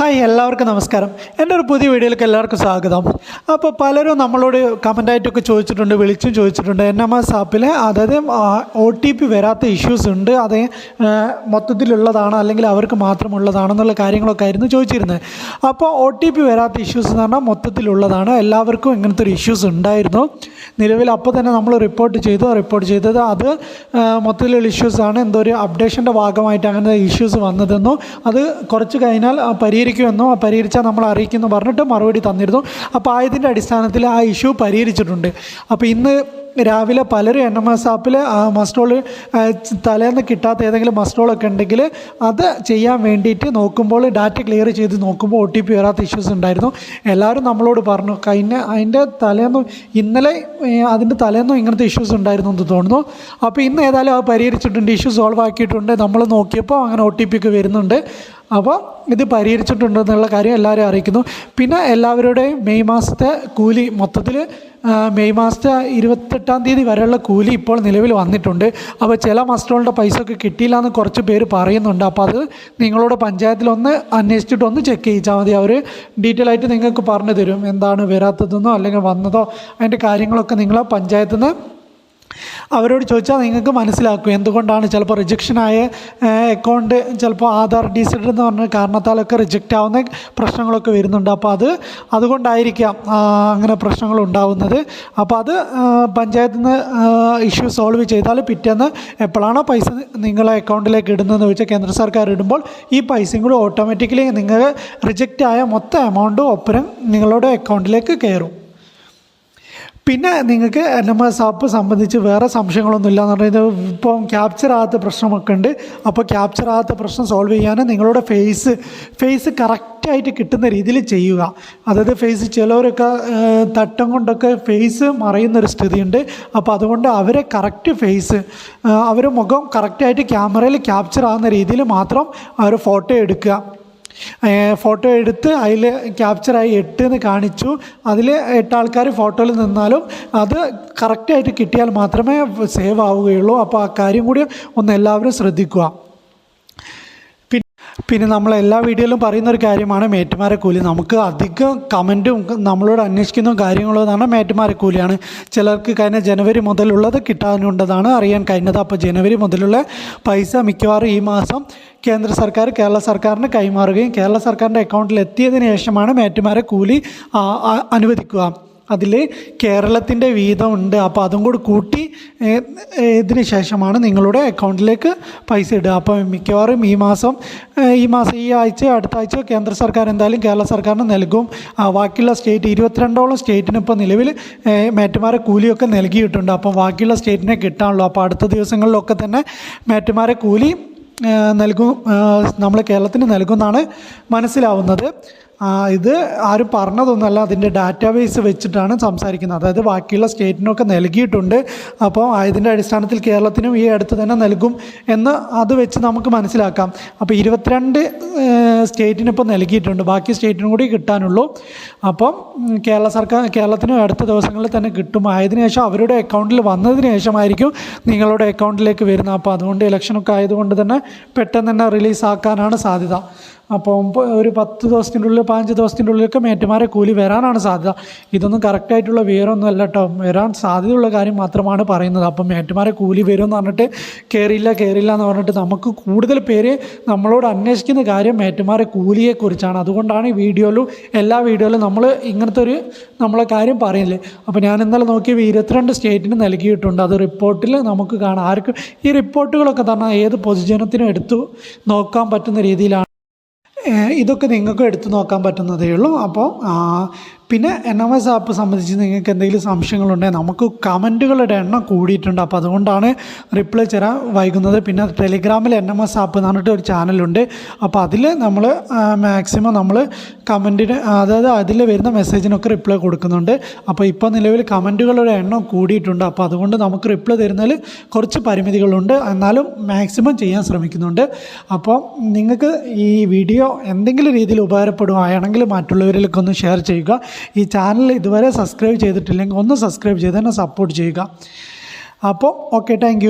Hi എല്ലാവർക്കും നമസ്കാരം. എന്റെ ഒരു പുതിയ വീഡിയോയിലേക്ക് എല്ലാവർക്കും സ്വാഗതം. അപ്പോൾ പലരും നമ്മളോട് കമന്റായിട്ടൊക്കെ ചോദിച്ചിട്ടുണ്ട് വിളിച്ചും ചോദിച്ചിട്ടുണ്ട്. എൻ എം എസ് ആപ്പിൽ അതായത് ഒ ടി പി വരാത്ത ഇഷ്യൂസ് ഉണ്ട്. അത് മൊത്തത്തിലുള്ളതാണ് അല്ലെങ്കിൽ അവർക്ക് മാത്രമുള്ളതാണെന്നുള്ള കാര്യങ്ങളൊക്കെ ആയിരുന്നു ചോദിച്ചിരുന്നത്. അപ്പോൾ ഒ ടി പി വരാത്ത ഇഷ്യൂസ് എന്ന് പറഞ്ഞാൽ മൊത്തത്തിലുള്ളതാണ്. എല്ലാവർക്കും ഇങ്ങനത്തെ ഒരു ഇഷ്യൂസ് ഉണ്ടായിരുന്നു. നിലവിൽ അപ്പോൾ തന്നെ നമ്മൾ റിപ്പോർട്ട് ചെയ്തു. റിപ്പോർട്ട് ചെയ്തത് അത് മൊത്തത്തിലുള്ള ഇഷ്യൂസാണ് എന്തോ ഒരു അപ്ഡേഷന്റെ ഭാഗമായിട്ട് അങ്ങനെ ഇഷ്യൂസ് വന്നതെന്നോ അത് കുറച്ച് കഴിഞ്ഞാൽ ആ, പരിഹരിക്കുമെന്നോ പരിഹരിച്ചാൽ നമ്മൾ അറിയിക്കുമെന്ന് പറഞ്ഞിട്ട് മറുപടി തന്നിരുന്നു. അപ്പോൾ ആയതിന്റെ അടിസ്ഥാനത്തിൽ ആ ഇഷ്യൂ പരിഹരിച്ചിട്ടുണ്ട്. അപ്പോൾ ഇന്ന് രാവിലെ പലരും എൻ എം എസ് ആപ്പിൽ മസ്റ്റോൾ തലേന്ന് കിട്ടാത്ത ഏതെങ്കിലും മസ്ട്രോളൊക്കെ ഉണ്ടെങ്കിൽ അത് ചെയ്യാൻ വേണ്ടിയിട്ട് നോക്കുമ്പോൾ ഡാറ്റ ക്ലിയർ ചെയ്ത് നോക്കുമ്പോൾ ഒ ടി പി വരാത്ത ഇഷ്യൂസ് ഉണ്ടായിരുന്നു. എല്ലാവരും നമ്മളോട് പറഞ്ഞു കഴിഞ്ഞ അതിന്റെ തലേന്നും ഇന്നലെ അതിന്റെ തലേന്നും ഇങ്ങനത്തെ ഇഷ്യൂസ് ഉണ്ടായിരുന്നു എന്ന് തോന്നുന്നു. അപ്പോൾ ഇന്ന് ഏതായാലും അത് പരിഹരിച്ചിട്ടുണ്ട് ഇഷ്യൂ സോൾവ് ആക്കിയിട്ടുണ്ട്. നമ്മൾ നോക്കിയപ്പോൾ അങ്ങനെ ഒ ടി പി ഒക്കെ വരുന്നുണ്ട്. അപ്പോൾ ഇത് പരിഹരിച്ചിട്ടുണ്ടെന്നുള്ള കാര്യം എല്ലാവരും അറിയിക്കുന്നു. പിന്നെ എല്ലാവരുടെയും മെയ് മാസത്തെ കൂലി മൊത്തത്തിൽ മെയ് മാസത്തെ ഇരുപത്തെട്ടാം തീയതി വരെയുള്ള കൂലി ഇപ്പോൾ നിലവിൽ വന്നിട്ടുണ്ട്. അപ്പോൾ ചില മസ്റ്ററുകളുടെ പൈസ ഒക്കെ കിട്ടിയില്ല എന്ന് കുറച്ച് പേര് പറയുന്നുണ്ട്. അപ്പോൾ അത് നിങ്ങളോട് പഞ്ചായത്തിലൊന്ന് അന്വേഷിച്ചിട്ട് ഒന്ന് ചെക്ക് ചെയ്യിച്ചാൽ മതി. അവർ ഡീറ്റെയിൽ ആയിട്ട് നിങ്ങൾക്ക് പറഞ്ഞു തരും. എന്താണ് വരാത്തതെന്നോ അല്ലെങ്കിൽ വന്നതോ അതിന്റെ കാര്യങ്ങളൊക്കെ നിങ്ങൾ പഞ്ചായത്തിൽ നിന്ന് അവരോട് ചോദിച്ചാൽ നിങ്ങൾക്ക് മനസ്സിലാക്കും എന്തുകൊണ്ടാണ് ചിലപ്പോൾ റിജക്ഷനായ അക്കൗണ്ട് ചിലപ്പോൾ ആധാർ ഡീസിഡ് എന്ന് പറഞ്ഞ കാരണത്താലൊക്കെ റിജക്റ്റ് ആവുന്ന പ്രശ്നങ്ങളൊക്കെ വരുന്നുണ്ട്. അപ്പോൾ അത് അതുകൊണ്ടായിരിക്കാം അങ്ങനെ പ്രശ്നങ്ങൾ ഉണ്ടാവുന്നത്. അപ്പോൾ അത് പഞ്ചായത്തിൽ നിന്ന് ഇഷ്യൂ സോൾവ് ചെയ്താൽ പിറ്റേന്ന് എപ്പോഴാണോ പൈസ നിങ്ങളെ അക്കൗണ്ടിലേക്ക് ഇടുന്നതെന്ന് വെച്ചാൽ കേന്ദ്ര സർക്കാർ ഇടുമ്പോൾ ഈ പൈസയും കൂടി ഓട്ടോമാറ്റിക്കലി നിങ്ങൾ റിജക്റ്റ് ആയ മൊത്തം എമൗണ്ടും ഒപ്പരം നിങ്ങളുടെ അക്കൗണ്ടിലേക്ക് കയറും. പിന്നെ നിങ്ങൾക്ക് എൻ എം എസ് ആപ്പ് സംബന്ധിച്ച് വേറെ സംശയങ്ങളൊന്നും ഇല്ല എന്ന് പറയുന്നത് ഇപ്പം ക്യാപ്ചർ ആകാത്ത പ്രശ്നമൊക്കെ ഉണ്ട്. അപ്പോൾ ക്യാപ്ചർ ആകാത്ത പ്രശ്നം സോൾവ് ചെയ്യാൻ നിങ്ങളുടെ ഫേസ് ഫേസ് കറക്റ്റായിട്ട് കിട്ടുന്ന രീതിയിൽ ചെയ്യുക. അതായത് ഫേസ് ചിലവരൊക്കെ തട്ടം കൊണ്ടൊക്കെ ഫേസ് മറയുന്നൊരു സ്ഥിതിയുണ്ട്. അപ്പോൾ അതുകൊണ്ട് അവരെ കറക്റ്റ് ഫേസ് അവർ മുഖം കറക്റ്റായിട്ട് ക്യാമറയിൽ ക്യാപ്ചർ ആകുന്ന രീതിയിൽ മാത്രം അവർ ഫോട്ടോ എടുക്കുക. ഫോട്ടോ എടുത്ത് അതിൽ ക്യാപ്ചറായി എട്ട് എന്ന് കാണിച്ചു. അതിൽ എട്ട് ആൾക്കാർ ഫോട്ടോയിൽ നിന്നാലും അത് കറക്റ്റായിട്ട് കിട്ടിയാൽ മാത്രമേ സേവ് ആവുകയുള്ളൂ. അപ്പോൾ ആ കാര്യം കൂടി ഒന്ന് എല്ലാവരും ശ്രദ്ധിക്കുക. പിന്നെ നമ്മൾ എല്ലാ വീഡിയോയിലും പറയുന്ന ഒരു കാര്യമാണ് മേറ്റുമാരെ കൂലി നമുക്ക് അധികം കമന്റും നമ്മളോട് അന്വേഷിക്കുന്ന കാര്യങ്ങളും എന്ന് പറഞ്ഞാൽ മേറ്റുമാരെ കൂലിയാണ് ചിലർക്ക് കഴിഞ്ഞ ജനുവരി മുതലുള്ളത് കിട്ടാനുണ്ടതാണ് അറിയാൻ കഴിഞ്ഞത്. അപ്പോൾ ജനുവരി മുതലുള്ള പൈസ മിക്കവാറും ഈ മാസം കേന്ദ്ര സർക്കാർ കേരള സർക്കാരിന് കൈമാറുകയും കേരള സർക്കാരിന്റെ അക്കൗണ്ടിൽ എത്തിയതിന് ശേഷമാണ് മേറ്റുമാരെ കൂലി അനുവദിക്കുക. അതിൽ കേരളത്തിന്റെ വീതം ഉണ്ട് അപ്പോൾ അതും കൂടി കൂട്ടി ഇതിന് ശേഷമാണ് നിങ്ങളുടെ അക്കൗണ്ടിലേക്ക് പൈസ ഇടുക. അപ്പോൾ മിക്കവാറും ഈ മാസം ഈ മാസം ഈ ആഴ്ച അടുത്ത ആഴ്ച കേന്ദ്ര സർക്കാർ എന്തായാലും കേരള സർക്കാരിന് നൽകും. ബാക്കിയുള്ള സ്റ്റേറ്റ് ഇരുപത്തിരണ്ടോളം സ്റ്റേറ്റിന് ഇപ്പോൾ നിലവിൽ മേറ്റുമാരെ കൂലിയൊക്കെ നൽകിയിട്ടുണ്ട്. അപ്പം ബാക്കിയുള്ള സ്റ്റേറ്റിനെ കിട്ടാനുള്ളൂ. അപ്പോൾ അടുത്ത ദിവസങ്ങളിലൊക്കെ തന്നെ മേറ്റുമാരെ കൂലി നൽകും നമ്മൾ കേരളത്തിന് നൽകുമെന്നാണ് മനസ്സിലാവുന്നത്. ഇത് ആരും പറഞ്ഞതൊന്നുമല്ല അതിന്റെ ഡാറ്റാബേസ് വെച്ചിട്ടാണ് സംസാരിക്കുന്നത്. അതായത് ബാക്കിയുള്ള സ്റ്റേറ്റിനൊക്കെ നൽകിയിട്ടുണ്ട്. അപ്പോൾ ഇതിന്റെ അടിസ്ഥാനത്തിൽ കേരളത്തിനും ഈ അടുത്ത് തന്നെ നൽകും എന്ന് അത് വെച്ച് നമുക്ക് മനസ്സിലാക്കാം. അപ്പോൾ ഇരുപത്തിരണ്ട് സ്റ്റേറ്റിന് ഇപ്പോൾ നൽകിയിട്ടുണ്ട്. ബാക്കി സ്റ്റേറ്റിനും കൂടി കിട്ടാനുള്ളൂ. അപ്പം കേരള സർക്കാർ കേരളത്തിന് അടുത്ത ദിവസങ്ങളിൽ തന്നെ കിട്ടും. ആയതിനു ശേഷം അവരുടെ അക്കൗണ്ടിൽ വന്നതിന് ശേഷമായിരിക്കും നിങ്ങളുടെ അക്കൗണ്ടിലേക്ക് വരുന്നത്. അപ്പോൾ അതുകൊണ്ട് ഇലക്ഷനൊക്കെ ആയതുകൊണ്ട് തന്നെ പെട്ടെന്ന് തന്നെ റിലീസാക്കാനാണ് സാധ്യത. അപ്പോൾ ഒരു പത്ത് ദിവസത്തിന്റെ ഉള്ളിൽ പതിനഞ്ച് ദിവസത്തിന്റെ ഉള്ളിലൊക്കെ മേറ്റുമാരെ കൂലി വരാനാണ് സാധ്യത. ഇതൊന്നും കറക്റ്റായിട്ടുള്ള വിവരമൊന്നും അല്ല കേട്ടോ വരാൻ സാധ്യതയുള്ള കാര്യം മാത്രമാണ് പറയുന്നത്. അപ്പം മേറ്റുമാരെ കൂലി വരും എന്ന് പറഞ്ഞിട്ട് കയറിയില്ല കയറിയില്ല എന്ന് പറഞ്ഞിട്ട് നമുക്ക് കൂടുതൽ പേര് നമ്മളോട് അന്വേഷിക്കുന്ന കാര്യം മേറ്റുമാരെ കൂലിയെക്കുറിച്ചാണ്. അതുകൊണ്ടാണ് ഈ വീഡിയോയിലും എല്ലാ വീഡിയോയിലും നമ്മൾ ഇങ്ങനത്തെ ഒരു നമ്മളെ കാര്യം പറയുന്നില്ലേ അപ്പോൾ ഞാൻ ഇന്നലെ നോക്കിയ ഇരുപത്തിരണ്ട് സ്റ്റേറ്റിന് നൽകിയിട്ടുണ്ട്. അത് റിപ്പോർട്ടിൽ നമുക്ക് കാണാം. ആർക്കും ഈ റിപ്പോർട്ടുകളൊക്കെ തന്നെ ഏത് പൊതുജനത്തിനും എടുത്തു നോക്കാൻ പറ്റുന്ന രീതിയിലാണ് ഇതൊക്കെ നിങ്ങൾക്ക് എടുത്തു നോക്കാൻ പറ്റുന്നതേ ഉള്ളൂ. അപ്പോൾ പിന്നെ എൻ എം എസ് ആപ്പ് സംബന്ധിച്ച് നിങ്ങൾക്ക് എന്തെങ്കിലും സംശയങ്ങളുണ്ടെങ്കിൽ നമുക്ക് കമന്റുകളുടെ എണ്ണം കൂടിയിട്ടുണ്ട്. അപ്പോൾ അതുകൊണ്ടാണ് റിപ്ലൈ തരാൻ വൈകുന്നത്. പിന്നെ ടെലിഗ്രാമിൽ എൻ എം എസ് ആപ്പ് എന്ന് പറഞ്ഞിട്ട് ഒരു ചാനലുണ്ട്. അപ്പോൾ അതിൽ നമ്മൾ മാക്സിമം നമ്മൾ കമന്റിന് അതായത് അതിൽ വരുന്ന മെസ്സേജിനൊക്കെ റിപ്ലൈ കൊടുക്കുന്നുണ്ട്. അപ്പോൾ ഇപ്പോൾ നിലവിൽ കമന്റുകളുടെ എണ്ണം കൂടിയിട്ടുണ്ട്. അപ്പോൾ അതുകൊണ്ട് നമുക്ക് റിപ്ലൈ തരുന്നതിൽ കുറച്ച് പരിമിതികളുണ്ട്. എന്നാലും മാക്സിമം ചെയ്യാൻ ശ്രമിക്കുന്നുണ്ട്. അപ്പോൾ നിങ്ങൾക്ക് ഈ വീഡിയോ എന്തെങ്കിലും രീതിയിൽ ഉപകാരപ്പെടുകയാണെങ്കിൽ മറ്റുള്ളവരിലേക്കൊന്ന് ഷെയർ ചെയ്യുക. ഈ ചാനൽ ഇതുവരെ സബ്സ്ക്രൈബ് ചെയ്തിട്ടില്ലെങ്കിൽ ഒന്ന് സബ്സ്ക്രൈബ് ചെയ്ത് തന്നെ സപ്പോർട്ട് ചെയ്യുക. അപ്പോൾ ഓക്കെ താങ്ക്